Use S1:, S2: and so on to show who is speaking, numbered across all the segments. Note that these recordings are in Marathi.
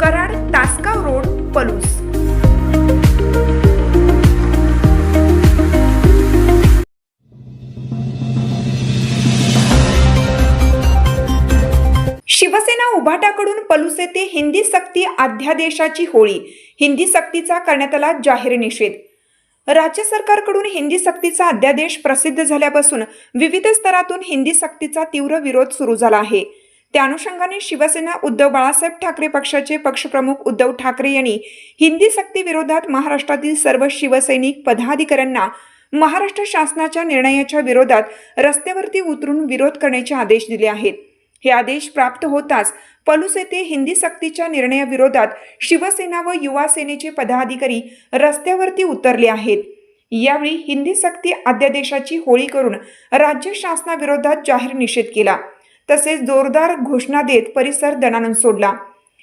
S1: Karad Tasgaon road Palus. Shiv Sena उभाटाकडून Palus येथे हिंदी सक्ती अध्यादेशाची होळी. हिंदी सक्तीचा करण्यात आला जाहीर निषेध. राज्य सरकारकडून हिंदी सक्तीचा अध्यादेश प्रसिद्ध झाल्यापासून विविध स्तरातून हिंदी सक्तीचा तीव्र विरोध सुरू झाला आहे. त्या अनुषंगाने शिवसेना उद्धव बाळासाहेब ठाकरे पक्षाचे पक्षप्रमुख उद्धव ठाकरे यांनी हिंदी सक्तीविरोधात महाराष्ट्रातील सर्व शिवसैनिक पदाधिकाऱ्यांना महाराष्ट्र शासनाच्या निर्णयाच्या विरोधात रस्त्यावरती उतरून विरोध करण्याचे आदेश दिले आहेत. हे आदेश प्राप्त होताच पलूस येथे हिंदी सक्तीच्या निर्णयाविरोधात शिवसेना व युवा सेनेचे पदाधिकारी रस्त्यावरती उतरले आहेत. यावेळी हिंदी सक्ती अध्यादेशाची होळी करून राज्य शासनाविरोधात जाहीर निषेध केला. तसेच जोरदार घोषणा देत परिसर दणानून सोडला.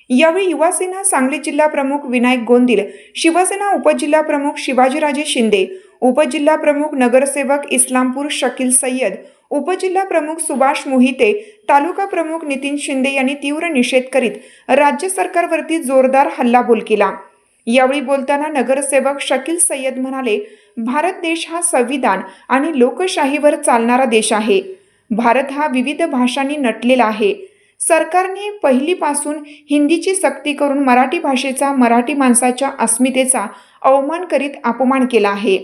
S1: यावेळी युवासेना सांगली जिल्हा प्रमुख विनायक गोंदिल शिवसेना उपजिल्हा प्रमुख शिवाजीराजे शिंदे उपजिल्हा प्रमुख नगरसेवक इस्लामपूर शकील सय्यद उपजिल्हा प्रमुख सुभाष मोहिते तालुका प्रमुख नितीन शिंदे यांनी तीव्र निषेध करीत राज्य सरकारवरती जोरदार हल्लाबोल केला. यावेळी बोलताना नगरसेवक शकील सय्यद म्हणाले भारत देश हा संविधान आणि लोकशाहीवर चालणारा देश आहे. भारत हा विविध भाषांनी नटलेला आहे. सरकारने पहिलीपासून हिंदीची सक्ती करून मराठी भाषेचा मराठी माणसाच्या अस्मितेचा अवमान करीत अपमान केला आहे.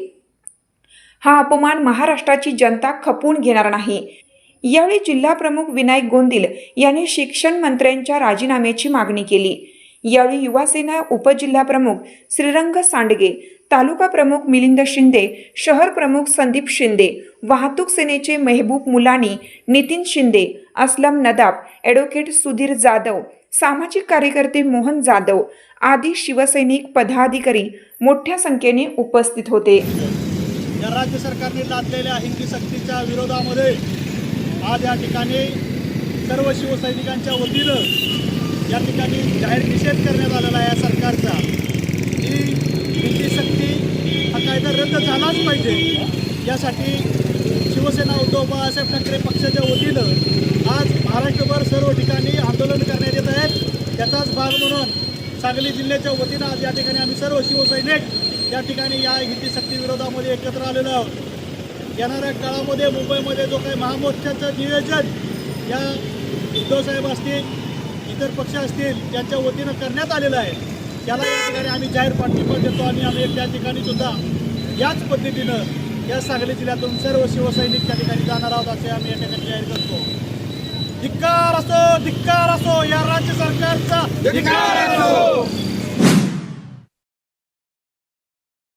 S1: हा अपमान महाराष्ट्राची जनता खपवून घेणार नाही. यावेळी जिल्हाप्रमुख विनायक गोंदिल यांनी शिक्षण मंत्र्यांच्या राजीनाम्याची मागणी केली. यावेळी युवासेना उपजिल्हाप्रमुख श्रीरंग सांडगे तालुका प्रमुख मिलिंद शिंदे शहर प्रमुख संदीप शिंदे वाहतूक सेनेचे मेहबूब मुलानी नितीन शिंदे असलम नदाब ॲडव्होकेट सुधीर जाधव सामाजिक कार्यकर्ते मोहन जाधव आदी शिवसैनिक पदाधिकारी मोठ्या संख्येने उपस्थित होते.
S2: या राज्य सरकारने लादलेल्या हिंदी सक्तीच्या विरोधामध्ये आज या ठिकाणी सर्व शिवसैनिकांच्या वतीनं या ठिकाणी जाहीर निषेध करण्यात आलेला आहे या सरकारचा. की रद्द झालाच पाहिजे. यासाठी शिवसेना उद्धव बाळासाहेब ठाकरे पक्षाच्या वतीनं आज महाराष्ट्रभर सर्व ठिकाणी आंदोलन करण्यात येत आहेत. त्याचाच भाग म्हणून सांगली जिल्ह्याच्या वतीनं आज या ठिकाणी आम्ही सर्व शिवसैनिक या ठिकाणी या हिंदी सक्तीविरोधामध्ये एकत्र आलेलो आहोत. येणाऱ्या काळामध्ये मुंबईमध्ये जो काही महामोर्चाचं नियोजन या उद्धवसाहेब असतील इतर पक्ष असतील यांच्या वतीनं करण्यात आलेलं आहे. त्याला या ठिकाणी आम्ही जाहीर पाठिंबा देतो आणि आम्ही त्या ठिकाणी सुद्धा याच पद्धतीनं या सांगली जिल्ह्यातून सर्व शिवसैनिक त्या ठिकाणी जाणार आहोत असे आम्ही या ठिकाणी जाहीर करतो. धिक्कार असो धिक्कार असो या राज्य सरकारचा धिक्कार असो!